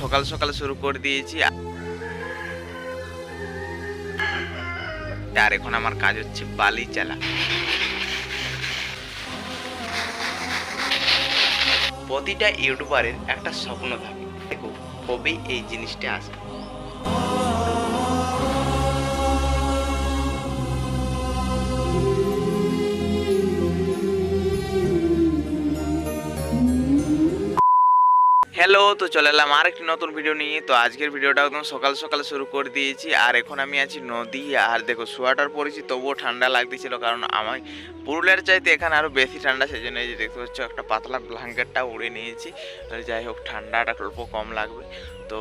সকাল সকাল শুরু করে দিয়েছি। আর এখন আমার কাজ হচ্ছে বালি চালা। প্রতিটা ইউটিউবারের একটা স্বপ্ন থাকে। দেখো কবে এই জিনিসটা আসবে? হ্যালো, তো চলে এলাম আর একটি নতুন ভিডিও নিয়ে। তো আজকের ভিডিওটা একদম সকাল সকাল শুরু করে দিয়েছি। আর এখন আমি আছি নদী। আর দেখো, সোয়াটার পরেছি, তবুও ঠান্ডা লাগতেছিল কারণ আমার পুরুলিয়ার চাইতে এখানে আরও বেশি ঠান্ডা সেই জন্য যে দেখতে পাচ্ছ একটা পাতলা ব্ল্যাঙ্কেটটা উড়ে নিয়েছি। যাই হোক, ঠান্ডাটা অল্প কম লাগবে। তো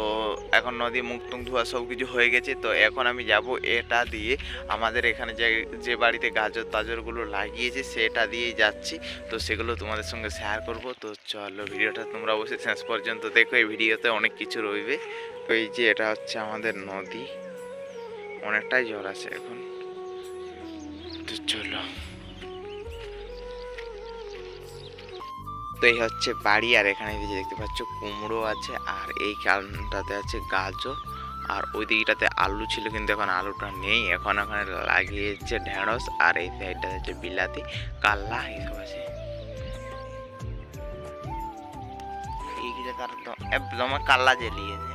এখন নদী টুক ধোয়া সব কিছু হয়ে গেছে, তো এখন আমি যাব এটা দিয়ে আমাদের এখানে যে যে বাড়িতে গাজর তাজরগুলো লাগিয়েছে সেটা দিয়েই যাচ্ছি, তো সেগুলো তোমাদের সঙ্গে শেয়ার করব, তো চলো ভিডিওটা তোমরা অবশ্যই শেষ পর্যন্ত দেখো, এই ভিডিওতে অনেক কিছু রইবে। তো এই যে এটা হচ্ছে আমাদের নদী, অনেকটাই জল আছে এখন, তো চলো। তো এই হচ্ছে বাড়ি, আর এখানে যে দেখতে পাচ্ছ কুমড়ো আছে, আর এই কারণটাতে আছে গাজর, আর ওই দিকটাতে আলু ছিল, কিন্তু এখন আলুটা নেই, এখন ওখানে লাগিয়েছে ঢেঁড়স, আর এই সাইডটা হচ্ছে বিলাতি, কাল্লা, এইসব আছে। তার একদম কাল্লা জ্বালিয়েছে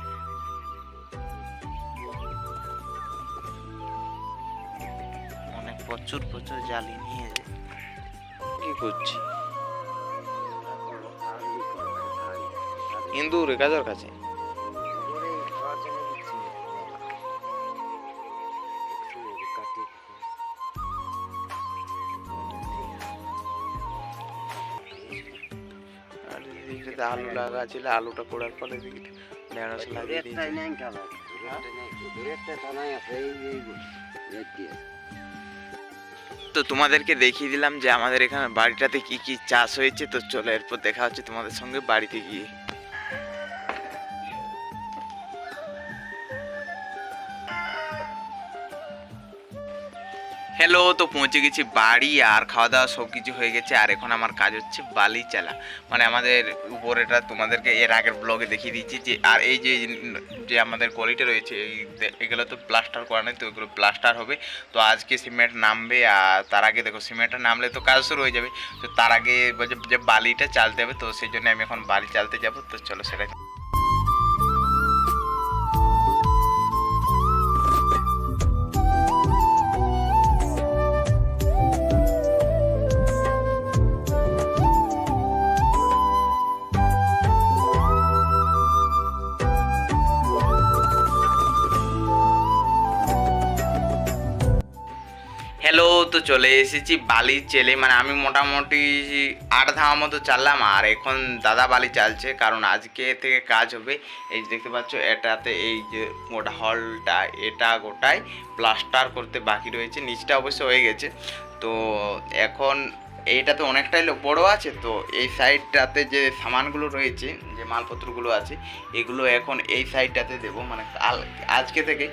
অনেক প্রচুর প্রচুর জ্বালিয়ে নিয়েছে কি করছি ইন্দুর গাজর কাছে আলু লাগা ছিল আলুটা পড়ার পরে ঢেঁড়স লাগিয়ে তো তোমাদেরকে দেখিয়ে দিলাম যে আমাদের এখানে বাড়িটাতে কি কি চাষ হয়েছে তো চলো এরপর দেখা হচ্ছে তোমাদের সঙ্গে বাড়িতে গিয়ে। হ্যালো তো পৌঁছে গেছি বাড়ি, আর খাওয়া দাওয়া সব কিছু হয়ে গেছে, আর এখন আমার কাজ হচ্ছে বালি চালা মানে আমাদের উপরেটা তোমাদেরকে এর আগের ব্লগে দেখিয়ে দিচ্ছি যে, আর এই যে যে আমাদের কোয়ালিটি রয়েছে এগুলো তো প্লাস্টার করা নেই, তো এগুলো প্লাস্টার হবে। তো আজকে সিমেন্ট নামবে, আর তার আগে দেখো সিমেন্টটা নামলে তো কাজ শুরু হয়ে যাবে। তো তার আগে যে বালিটা চালতে হবে, তো সেই জন্য আমি এখন বালি চালতে যাব, তো চলো সেটা তো চলে এসেছি বালি চেলে। মানে আমি মোটামুটি আট ধাওয়া মতো চাললাম, আর এখন দাদা বালি চালছে, কারণ আজকে থেকে কাজ হবে। এই যে দেখতে পাচ্ছ, এটাতে এই যে গোটা হলটা, এটা গোটায় প্লাস্টার করতে বাকি রয়েছে, নিচটা অবশ্য হয়ে গেছে। তো এখন এইটাতে অনেকটাই লো- বড় আছে, তো এই সাইডটাতে যে সামানগুলো রয়েছে, যে মালপত্রগুলো আছে, এগুলো এখন এই সাইডটাতে দেবো। মানে আজকে থেকে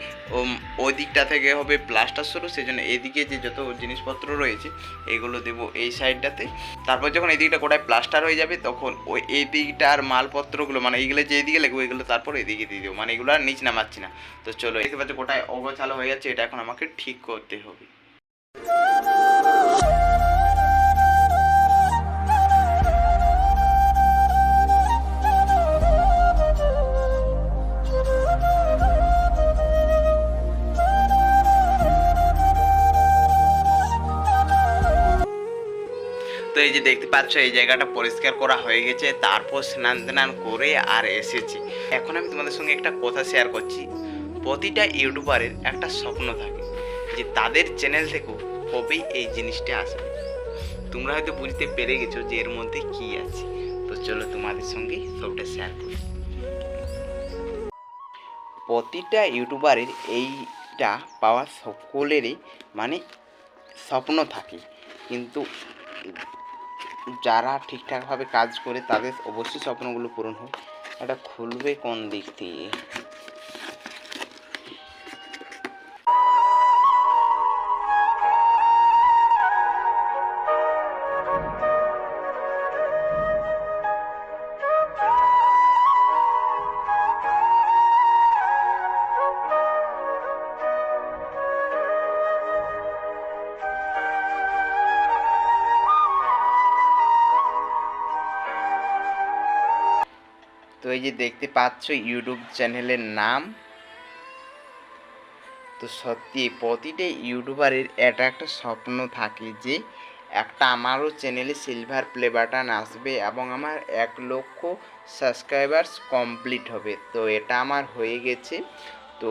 ওই দিকটা থেকে হবে প্লাস্টার শুরু সেই জন্য এদিকে যে যত জিনিসপত্র রয়েছে, এগুলো দেবো এই সাইডটাতে তারপর যখন এই দিকটা গোটায় প্লাস্টার হয়ে যাবে, তখন ওই এই দিকটার মালপত্রগুলো মানে এইগুলো যে এদিকে লাগবে এগুলো তারপর এদিকে দিয়ে দেবো। মানে এগুলো আর নিচ নামাচ্ছি না। তো চলো দেখতে পাচ্ছ গোটায় অগোছালো হয়ে যাচ্ছে, এটা এখন আমাকে ঠিক করতে হবে। এই যে দেখতে পাচ্ছ, এই জায়গাটা পরিষ্কার করা হয়ে গেছে, তারপর স্নান টান করে আর এসেছি। এখন আমি তোমাদের সঙ্গে একটা কথা শেয়ার করছি। প্রতিটা ইউটিউবারের একটা স্বপ্ন থাকে যে তাদের চ্যানেল থেকেও কবে এই জিনিসটা আসবে। তোমরা হয়তো বুঝতে পেরে গেছো যে এর মধ্যে কি আছে। তো চলো তোমাদের সঙ্গে সবটা শেয়ার করি। প্রতিটা ইউটিউবারের এইটা পাওয়া সকলেরই মানে স্বপ্ন থাকে। কিন্তু যারা ঠিকঠাকভাবে কাজ করে তাদের অবশ্যই স্বপ্নগুলো পূরণ হয়। এটা খুলবে কোন দিক দিয়ে? যে দেখতে পাচ্ছ ইউটিউব চ্যানেলের নাম, তো সত্যি প্রতিটা ইউটিউবারের এটা একটা স্বপ্ন থাকে যে একটা আমারও চ্যানেলে সিলভার প্লে বাটন আসবে এবং আমার এক লক্ষ সাবস্ক্রাইবার্স কমপ্লিট হবে। তো এটা আমার হয়ে গেছে। তো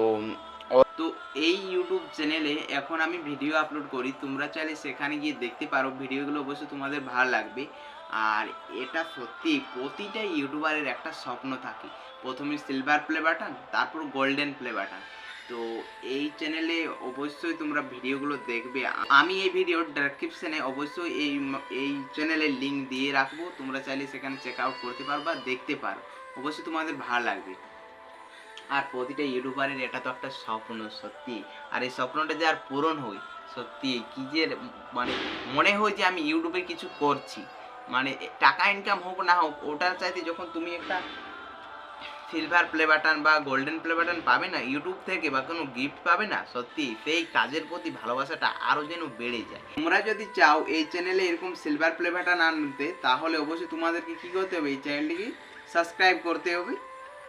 তো এই ইউটিউব চ্যানেলে এখন আমি ভিডিও আপলোড করি। তোমরা চাইলে সেখানে গিয়ে দেখতে পারো। ভিডিওগুলো অবশ্যই তোমাদের ভালো লাগবে। আর এটা সত্যি প্রতিটা ইউটিউবারের একটা স্বপ্ন থাকে। প্রথমে সিলভার প্লে বাটন তারপর গোল্ডেন প্লে বাটন তো এই চ্যানেলে অবশ্যই তোমরা ভিডিওগুলো দেখবে। আমি এই ভিডিওর ডেসক্রিপশনে অবশ্যই এই এই চ্যানেলের লিংক দিয়ে রাখব। তোমরা চাইলে সেখানে চেক আউট করতে পারো বা দেখতে পারো। অবশ্যই তোমাদের ভালো লাগবে। আর প্রতিটা ইউটিউবারের এটা তো একটা স্বপ্ন, সত্যি। আর এই স্বপ্নটা যে আর পূরণ হয়, সত্যি। কি যে মানে মনে হয় যে আমি ইউটিউবে কিছু করছি। মানে টাকা ইনকাম হোক না হোক, ওটার চাইতে যখন তুমি একটা সিলভার প্লে বাটন বা গোল্ডেন প্লে বাটন পাবে না ইউটিউব থেকে বা কোনো গিফট পাবে না, সত্যি, সেই কাজের প্রতি ভালোবাসাটা আরও যেন বেড়ে যায়। তোমরা যদি চাও এই চ্যানেলে এরকম সিলভার প্লে বাটন আনতে, তাহলে অবশ্যই তোমাদেরকে কী করতে হবে? এই চ্যানেলটিকে সাবস্ক্রাইব করতে হবে।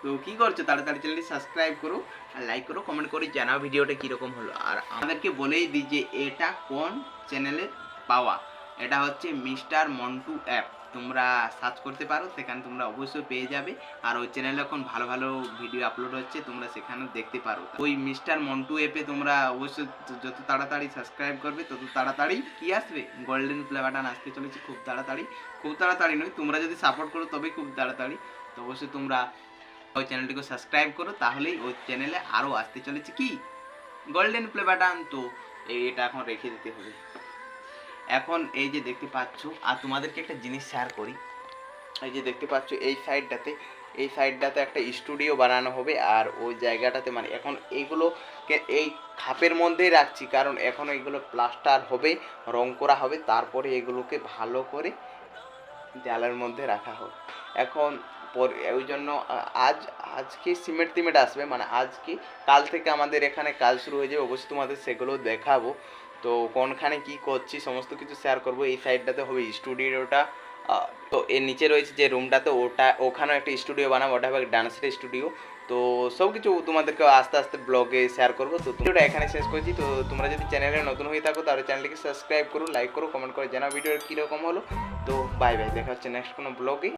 তো কী করছ? তাড়াতাড়ি চ্যানেলটি সাবস্ক্রাইব করো আর লাইক করো কমেন্ট করে জানাও ভিডিওটা কীরকম হলো। আর আমাদেরকে বলেই দিই যে এটা কোন চ্যানেলে পাওয়া। এটা হচ্ছে মিস্টার মন্টু অ্যাপ। তোমরা সার্চ করতে পারো, সেখানে তোমরা অবশ্যই পেয়ে যাবে। আর ওই চ্যানেলে এখন ভালো ভালো ভিডিও আপলোড হচ্ছে, তোমরা সেখানে দেখতে পারো। ওই মিস্টার মন্টু অ্যাপে তোমরা অবশ্যই যত তাড়াতাড়ি সাবস্ক্রাইব করবে, তত তাড়াতাড়ি কি আসবে? গোল্ডেন বাটন আসতে চলেছে খুব তাড়াতাড়ি। খুব তাড়াতাড়ি নয়, তোমরা যদি সাপোর্ট করো তবে খুব তাড়াতাড়ি। তো অবশ্যই তোমরা ওই চ্যানেলটিকে সাবস্ক্রাইব করো, তাহলেই ওই চ্যানেলে আরও আসতে চলেছে কি? গোল্ডেন প্লে বাটন তো এটা এখন রেখে দিতে হবে। এখন এই যে দেখতে পাচ্ছ, আর তোমাদেরকে একটা জিনিস শেয়ার করি। এই যে দেখতে পাচ্ছ, এই সাইডটাতে এই সাইডটাতে একটা স্টুডিও বানানো হবে, আর ওই জায়গাটাতে মানে এখন এইগুলোকে এই খাপের মধ্যেই রাখছি, কারণ এখন এইগুলো প্লাস্টার হবে, রং করা হবে, তারপরে এগুলোকে ভালো করে জালের মধ্যে রাখা হবে এখন ওই জন্য আজ, আজকে সিমেন্ট টিমেন্ট আসবে মানে আজকে, কাল থেকে আমাদের এখানে কাজ শুরু হয়ে যাবে, অবশ্যই তোমাদের সেগুলো দেখাবো। তো কোনখানে কি করছি, সমস্ত কিছু শেয়ার করব, এই সাইডটাতে হবে স্টুডিওটা তো এর নিচে রয়েছে যে রুমটাতে ওটা, ওখানেও একটা স্টুডিও বানাবো, ওটা হবে ডান্সের স্টুডিও তো সব কিছু তোমাদেরকে আস্তে আস্তে ব্লগে শেয়ার করব। তো ভিডিওটা এখানে শেষ করছি। তো তোমরা যদি চ্যানেলে নতুন হয়ে থাকো, তাহলে চ্যানেলটিকে সাবস্ক্রাইব করো লাইক করো কমেন্ট করে জানাও ভিডিওর কীরকম হলো। তো বাই বাই দেখা হচ্ছে নেক্সট কোনো ব্লগে